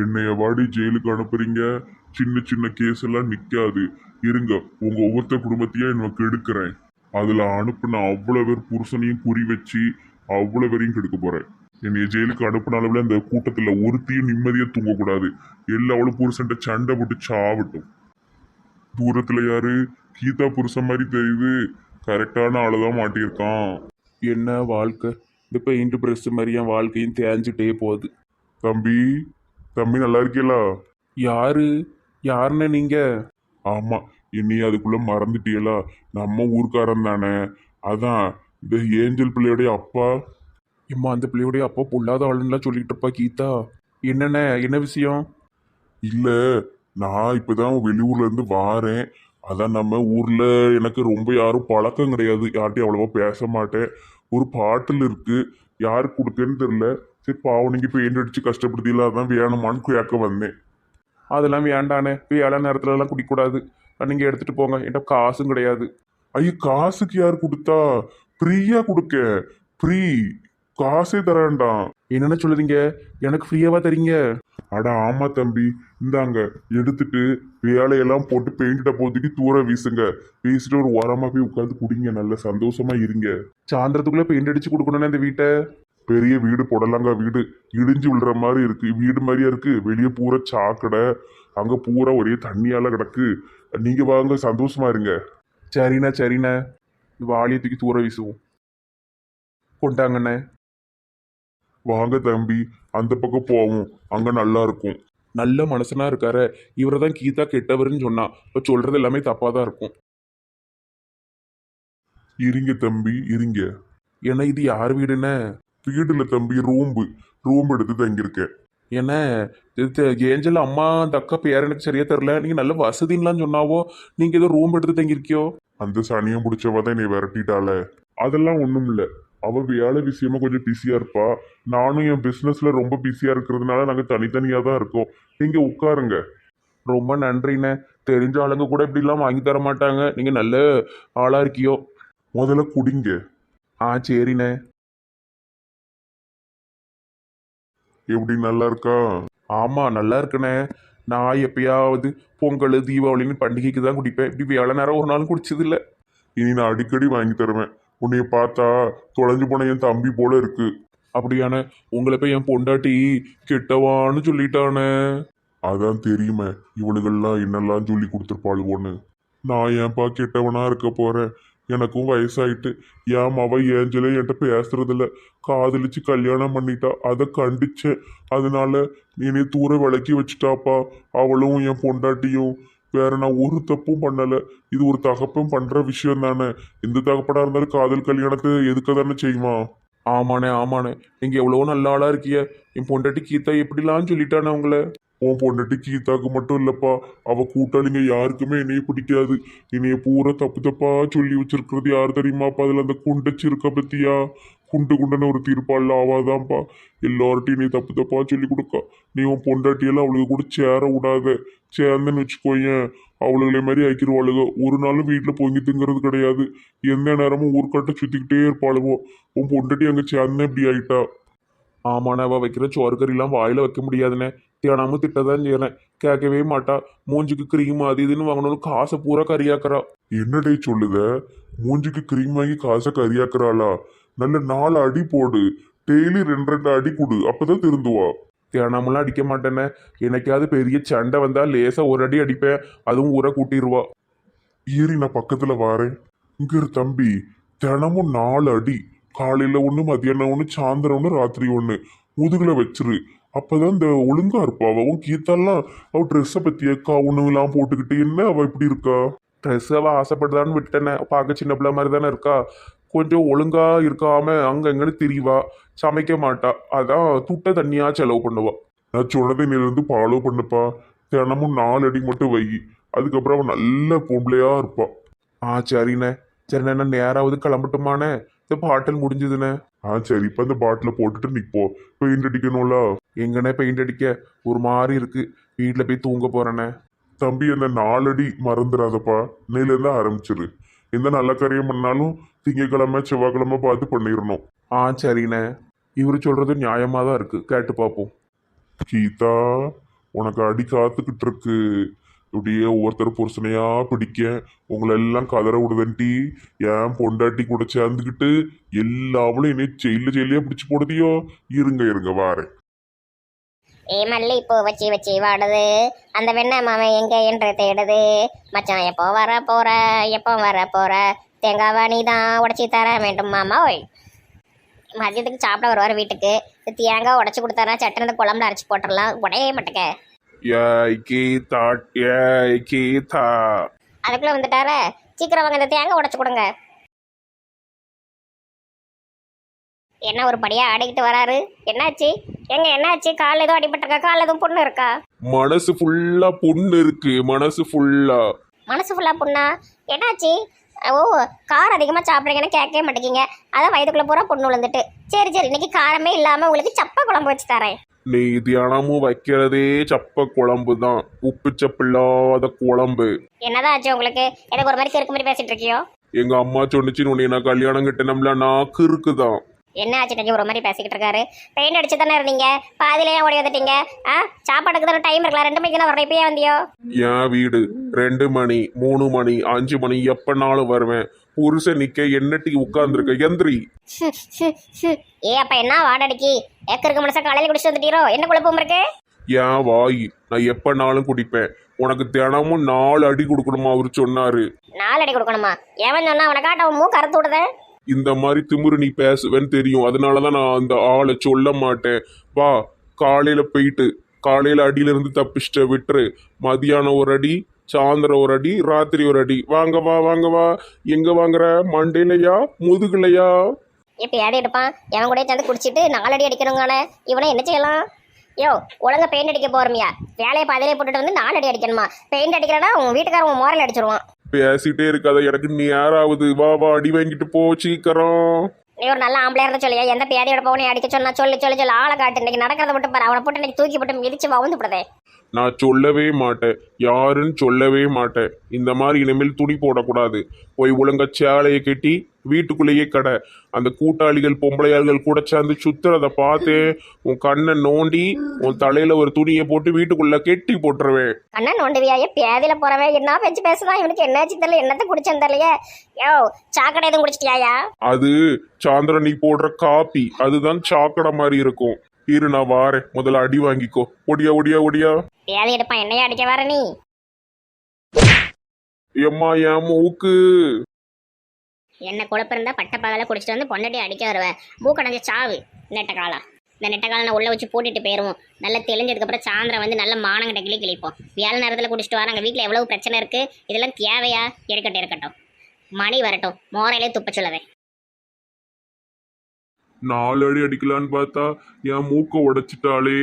என்னைய வாடி ஜெயிலுக்கு அனுப்புறீங்க? சின்ன சின்ன கேஸ் எல்லாம் நிக்காது. இருங்க உங்க ஒவ்வொருத்தர் குடும்பத்தையும் எனக்கு கெடுக்கிறேன் அதுல அனுப்புன அவ்வளவு பேர் புருஷனையும் குறி வச்சு அவ்வளவு பேரையும் கெடுக்க போறேன். என்னைய ஜெயிலுக்கு அனுப்புன அளவுல அந்த கூட்டத்துல ஒருத்தையும் நிம்மதியா தூங்கக்கூடாது. எல்லாவளும் புருஷன்ட்ட சண்டை போட்டு சாவட்டும். தூரத்துல யாரு? கீதா புருஷன் மாதிரி தெரியுது. கரெக்டான ஆளுதான் மாட்டியிருக்கான். என்ன வாழ்க்கை? இந்த பெயிண்ட் ப்ரெஸ் மாதிரி என் வாழ்க்கையும் தேஞ்சிட்டே போகுது. தம்பி தம்பி நல்லா இருக்கீங்களா யாரு? யாருன்னு நீங்க? ஆமா இனி அதுக்குள்ள மறந்துட்டியலா நம்ம ஊர்க்காரன் தானே. அதான் இந்த ஏஞ்சல் பிள்ளையோடைய அப்பா. இம்மா அந்த பிள்ளையோடைய அப்பா பொல்லாத ஆளுன்னுலாம் சொல்லிட்டு இருப்பா கீதா. என்னண்ணே என்ன விஷயம்? இல்ல நான் இப்பதான் வெளியூர்ல இருந்து வாரேன். அதான் நம்ம ஊர்ல எனக்கு ரொம்ப யாரும் பழக்கம் கிடையாது. யார்கிட்டயும் அவ்வளவா பேச மாட்டேன். ஒரு பாட்டில் இருக்கு. யாரு கொடுத்தேன்னு தெரியல. சரி பாவம் நீங்க பெயிண்ட் அடிச்சு கஷ்டப்படுத்தீங்களா அதான் வேணுமான்னு கேட்க வந்தேன். அதெல்லாம் வேண்டாண்ணே வேலை நேரத்துலலாம் குடிக்கக்கூடாது நீங்க எடுத்துட்டு போங்க என்கிட்ட காசும் கிடையாது. ஐயோ காசுக்கு யார் கொடுத்தா? ஃப்ரீயா கொடுக்க. ஃப்ரீ. காசே தரேன்டாம் என்னென்ன சொல்லுதீங்க? எனக்கு ஃப்ரீயாவா தரீங்க? அட ஆமா தம்பி. இந்தாங்க எடுத்துட்டு வேலையெல்லாம் போட்டு பெயிண்ட் டப்போதைக்கு தூர வீசுங்க. வீசிட்டு ஒரு உரமா போய் உட்காந்து குடிங்க நல்ல சந்தோஷமா இருங்க. சாயந்தரத்துக்குள்ள பெயிண்ட் அடிச்சு கொடுக்கணும்னே இந்த வீட்டை? பெரிய வீடு புடலங்க வீடு. இடிஞ்சு விழுற மாதிரி இருக்கு. வீடு மாதிரியா இருக்கு. வெளியே பூரா சாக்கடை. அங்க பூரா ஒரே தண்ணியால கிடக்கு. நீங்க வாங்க சந்தோஷமா இருங்க. சரிண்ணே சரிண்ணே. வாலியத்துக்கு வாளியை தூக்கி தூர வீசுவோம். கொண்டாங்கண்ணே. வாங்க தம்பி அந்த பக்கம் போவோம். அங்க நல்லா இருக்கும். நல்ல மனசனா இருக்காரு. இவரை தான் கீதா கெட்டவர்னு சொன்னா. இப்போ சொல்றது எல்லாமே தப்பா தான் இருக்கும். இருங்க தம்பி இருங்க. ஏன்னா இது யார் வீடுண்ணே? வீடுல தம்பி ரூம்பு ரூம் எடுத்து தங்கியிருக்கேன். இது ஏஞ்சல் அம்மா அந்த அக்கா பேர் எனக்கு சரியா தெரில நீங்க நல்ல வசதின்லாம் சொன்னாவோ? நீங்க ஏதோ ரூம் எடுத்து தங்கியிருக்கியோ? அந்த சனியம் பிடிச்சவ தான் என்னை விரட்டிட்டால அதெல்லாம் ஒண்ணும் இல்ல. அவ வேலை விஷயமா கொஞ்சம் பிஸியா இருப்பா. நானும் என் பிசினஸ்ல ரொம்ப பிஸியா இருக்கிறதுனால நாங்க தனித்தனியா தான் இருக்கோம். நீங்க உட்காருங்க. ரொம்ப நன்றிண்ணே. தெரிஞ்ச ஆளுங்க கூட இப்படிலாம் வாங்கி தர மாட்டாங்க. நீங்க நல்ல ஆளா இருக்கியோ? முதல்ல குடிங்க. ஆ சரிண்ணே. எப்படி நல்லா இருக்கா ஆமா நல்லா இருக்குண்ணே நான் எப்பயாவது பொங்கல் தீபாவளின்னு பண்டிகைக்கு தான் குடிப்பேன். இப்படி வேலை நேரம் ஒரு நாளும் குடிச்சது இல்ல இனி நான் அடிக்கடி வாங்கி தருவேன். உன்னைய பார்த்தா தொலைஞ்சு போன என் தம்பி போல இருக்கு. அப்படியான உங்களை போய் என் பொண்டாட்டி கெட்டவான்னு சொல்லிட்டானே. அதான் தெரியுமே இவனுங்கள்லாம் என்னெல்லாம் சொல்லி கொடுத்துருப்பாளுவோன்னு. நான் ஏன்பா கெட்டவனா இருக்க போறேன்? எனக்கும் வயசாயிட்டு. என் மவ ஏஞ்சலே என்கிட்ட பேசுறதில்ல. காதலிச்சு கல்யாணம் பண்ணிட்டா அதை கண்டிச்சேன். அதனால என்னை தூர விளக்கி வச்சுட்டாப்பா. அவளும் என் பொண்டாட்டியும். வேற நான் ஒரு தப்பும் பண்ணலை. இது ஒரு தகப்பும் பண்ற விஷயம் தானே. எந்த தகப்படாக இருந்தாலும் காதல் கல்யாணத்தை எதுக்க தானே செய்வான்? ஆமாண்ணே ஆமாண்ணே. நீங்க எவ்வளவோ நல்ல ஆளா இருக்கிய. என் பொண்டாட்டி கீதா எப்படிலாம் சொல்லிட்டானே உங்களை? உன் பொண்டாட்டி கீதாக்கு மட்டும் இல்லைப்பா. அவள் கூட்டாளிங்க யாருக்குமே என்னைய பிடிக்காது. என்னைய பூரா தப்பு தப்பா சொல்லி வச்சிருக்கிறது யார் தெரியுமாப்பா அதில் அந்த குண்டச்சி இருக்க பற்றியா குண்டு குண்டுன்னு ஒரு தீர்ப்பாளில் ஆவாதான்ப்பா எல்லார்ட்டையும் நீ தப்பு தப்பா சொல்லி கொடுக்கா. நீ உன் பொண்டாட்டியெல்லாம் அவளுக்கு கூட சேர விடாத. சேர்ந்தேன்னு வச்சுக்கோயேன். அவளுகளே மாதிரி ஆக்கிடுவாளுக ஒரு நாளும் வீட்டில் பொங்கி திங்கிறது கிடையாது. எந்த நேரமும் ஊர்க்காட்ட சுற்றிக்கிட்டே இருப்பாளுவோ. உன் பொண்டாட்டி அங்கே சேர்ந்தேன் இப்படி ஆயிட்டா. ஆமாண்ணா அவள் வைக்கிற சோறு வாயில் வைக்க முடியாதுண்ணே. தினமும் திட்டதான் செய்யறேன் கேட்கவே மாட்டா. மூஞ்சுக்கு க்ரீம் அது இதுன்னு வாங்கணும்னு காசை பூரா கறியாக்குறா. என்னடே சொல்லுத? மூஞ்சிக்கு கிரீம் வாங்கி காசை கரியாக்குறாளா நல்ல நாலு அடி போடு. டெய்லி ரெண்டு ரெண்டு அடி கொடு. அப்பதான் திருந்துவா. தினமெல்லாம் அடிக்க மாட்டேனே. என்னைக்காவது பெரிய சண்டை வந்தா லேசா ஒரு அடி அடிப்பேன். அதுவும் ஊரை கூட்டிடுவா ஈரி நான் பக்கத்துல வாரேன். இங்க இரு தம்பி. தினமும் நாலு அடி. காலையில ஒண்ணு மதியானம் ஒண்ணு சாயந்தரம் ஒண்ணு ராத்திரி ஒண்ணு. முதுகுல வச்சிரு. அப்பதான் இந்த ஒழுங்கா இருப்பா. அவன் கீத்தாலாம் ட்ரெஸ்ஸை பத்திய கவுனுலாம் எல்லாம் போட்டுக்கிட்டு என்ன அவள் இப்படி இருக்கா? ட்ரெஸ் அவள் ஆசைப்படுதான்னு விட்டேனே பார்க்க சின்ன பிள்ளை மாதிரி தானே இருக்கா? கொஞ்சம் ஒழுங்கா இருக்காம அங்க எங்கன்னு திரிவா. சமைக்க மாட்டா. அதான் துட்ட தண்ணியா செலவு பண்ணுவா. நான் சொன்னதை நீ இருந்து ஃபாலோ பண்ணுப்பா. தினமும் நாலு அடி மட்டும் வை. அதுக்கப்புறம் அவன் நல்ல பொம்பளையா இருப்பா. ஆ சரிண்ணே. சரிண்ணே நான் நேராவது கிளம்பட்டுமாண்ணே? இந்த பாட்டல் முடிஞ்சதுண்ணே. ஆ சரி. இப்போ இந்த பாட்டில் போட்டுட்டு நிற்போம் பெயிண்ட் அடிக்கணும்ல. எங்கண்ணே பெயிண்ட் அடிக்க? ஒரு மாதிரி இருக்கு. வீட்டில் போய் தூங்க போறேண்ணே. தம்பி அந்த நாலடி மறந்துடாதப்பா இன்னையில ஆரம்பிச்சிரு. எந்த நல்ல காரியம் பண்ணாலும் திங்கக்கிழமை செவ்வாய்க்கிழமை பார்த்து பண்ணிடணும் ஆ சரிண்ணே. இவர் சொல்றது நியாயமாக தான் இருக்கு. கேட்டு பார்ப்போம். கீதா உனக்கு அடி காத்துக்கிட்டு இருக்கு. இப்படியே ஒவ்வொருத்தர் புருஷனையா பிடிக்க. உங்களை எல்லாம் கதற விடுதண்டி ஏன் பொண்டாட்டி கூட சேர்ந்துக்கிட்டு எல்லாவளும் என்னை ஜெயில ஜெயிலியா பிடிச்சி போடுதியோ? இருங்க இருங்க வாரேன். ஏ மல்லி பூ வச்சு வச்சு வாடுது. அந்த வெண்ண மாமன் எங்க என்று தேடுது. மச்சான் எப்போ வர போற? எப்போ வர போற? தேங்காவா நீ தான் உடச்சி தர வேண்டும் மாமா ஓய். மதியத்துக்கு சாப்பிட வருவார் வீட்டுக்கு. தேங்காய் உடச்சி கொடுத்தாரா? சட்டுனது குழம்புல அரைச்சி போட்டுடலாம். உடையே மாட்டேக்க. ஏய் கீதா ஏய் கீதா அதுக்குள்ள வந்துட்டாரே. சீக்கிரம் வாங்க இந்த தேங்காய் உடச்சி கொடுங்க. என்ன ஒரு படியா ஆடிக்கிட்டு வராரு? என்னாச்சு? எங்க என்னாச்சு? கால் ஏதோ அடிபட்டிருக்கா? கால் எதுவும் புண்ணு இருக்கா? மனசு ஃபுல்லா பொண்ணு இருக்கு. மனசு ஃபுல்லா மனசு ஃபுல்லாக புண்ணா? என்னாச்சு? ஓ காரம் அதிகமாக சாப்பிட்றீங்கன்னு கேட்கவே மாட்டேங்கிங்க. அதான் வயதுக்குள்ளே பூரா பொண்ணு விழுந்துட்டு. சரி சரி இன்னைக்கு காரமே இல்லாமல் உங்களுக்கு சப்ப குழம்பு வச்சு தரேன். நீ தியானமும் வைக்கிறதே சப்ப குழம்பு தான். உப்பு சப்பில்லாத குழம்பு. என்னதான் ஆச்சு உங்களுக்கு? எனக்கு ஒரு மாதிரி கிறுக்கு மாதிரி பேசிட்டு இருக்கியோ? எங்க அம்மா சொன்னிச்சுன்னு உன்னை நான் கல்யாணம் கட்டினோம்ல நாக்கு இருக்குதான் என்ன ஆச்சு இன்னைக்கு ஒரு மாதிரி பேசிக்கிட்டு இருக்காரு? பெயிண்ட் அடிச்சு தானே இருந்தீங்க? பாதியிலேயே ஓடி வந்துட்டீங்க. ஆ? சாப்பாட்டுக்கு தானே டைம் இருக்கலாம் ரெண்டு மணிக்கு வரணும்? இப்பயே வந்தியோ? என் வீடு. ரெண்டு மணி மூணு மணி அஞ்சு மணி எப்பனாலும் வருவேன். புருஷன் நிக்க என்னட்டி உட்கார்ந்துருக்க? எந்திரி. ஏ அப்ப என்ன வாடடிக்கி? ஏக்கருக்கு மனுஷன் காலையில் குடிச்சு வந்துட்டீரோ? என்ன குழப்பம் இருக்கு? என் வாய் நான் எப்பனாலும் குடிப்பேன். உனக்கு தினமும் நாலு அடி கொடுக்கணுமா? அவரு சொன்னாரு. நாலு அடி கொடுக்கணுமா? எவன் சொன்னா அவனை காட்ட? அவன் மூக்கு அறுத்து விடுதேன் இந்த மாதிரி திமிரு நீ பேசுவேன்னு தெரியும். அதனாலதான் நான் அந்த ஆளை சொல்ல மாட்டேன். வா காலையில போயிட்டு காலையில அடியில இருந்து தப்பிச்சிட்ட விட்டுரு. மதியானம் ஒரு அடி சாயந்தரம் ஒரு அடி ராத்திரி ஒரு அடி. வாங்க வா வாங்க வா. எங்க வாங்குற? மண்டையிலையா? முதுகுலையா? இப்போ ஏடி எடுப்பான் எவன் கூட சேர்ந்து குடிச்சிட்டு நாலடி அடிக்கணுங்கானே. இவனை என்ன செய்யலாம்? யோ ஒழுங்கா பெயிண்ட் அடிக்க போறமியா. வேலையை பாதிலே போட்டுட்டு வந்து நாலடி அடிக்கணுமா? பெயிண்ட் அடிக்கிறனா உன் வீட்டுக்காரன் உன் மோரல் அடிச்சிருவான். பேசிட்டே இருக்காத எனக்கு நீ யாராவது வா வா அடி வாங்கிட்டு போ சீக்கிரம். நீ ஒரு நல்ல ஆம்பளையா இருந்தா சொல்லியா? எந்த பேடி எடுப்பவனே அடிக்க சொன்னா சொல்லி சொல்லி சொல்லி ஆளை காட்டு. இன்னைக்கு நடக்கிறத மட்டும் பாரு. அவனை போட்டு இன்னைக்கு தூக்கி போட்டு மிதிச்சு வவுந்து விடுதே. நான் சொல்லவே மாட்டேன். யாருன்னு சொல்லவே மாட்டேன். இந்த மாதிரி இனிமேல் துணி போடக்கூடாது. போய் ஒழுங்கா சேலையை கட்டி வீட்டுக்குள்ளேயே கடை. அந்த கூட்டாளிகள் பொம்பளையாள்கள் கூட சேர்ந்து சுத்துறத பார்த்து உன் கண்ணை நோண்டி உன் தலையில ஒரு துணியை போட்டு வீட்டுக்குள்ள கெட்டி போட்டுருவேன். அண்ணா நோண்டுவியா? ஏன் பேதியில போறவன்? என்ன பேச்சு பேசுதான் இவனுக்கு என்னாச்சு தெரியல. என்னத்த தெரியலையே. யோ சாக்கடை எதுவும் குடிச்சிட்டியாயா? அது சாந்திரன் நீ போடுற காப்பி. அதுதான் சாக்கடை மாதிரி இருக்கும். இரு நான் வாரேன். முதல்ல அடி வாங்கிக்கோ. ஒடியா ஒடியா ஒடியா? பேதி எடுப்பான். என்னையா அடிக்க வர நீ? எம்மா என் மூக்கு. என்ன குழப்பம் இருந்தால் பட்ட பகலை குடிச்சிட்டு வந்து பொண்டாட்டி அடிக்க வருவேன் மூக்கடைஞ்ச சாவு. நெட்ட காலா. இந்த நெட்ட காலை நான் உள்ள வச்சு போட்டுட்டு போயிருவோம். நல்லா தெளிஞ்சதுக்கு அப்புறம் சாயந்தரம் வந்து நல்ல மானங்கிட்ட கிளி கிளிப்போம். வேலை நேரத்தில் குடிச்சிட்டு வராங்க. வீட்டில் எவ்வளவு பிரச்சனை இருக்கு? இதெல்லாம் தேவையா? இருக்கட்டும் இருக்கட்டும். மணி வரட்டும். மோரையிலே துப்ப சொல்லவே. நாலு அடி அடிக்கலான்னு பார்த்தா என் மூக்க உடைச்சிட்டாளே.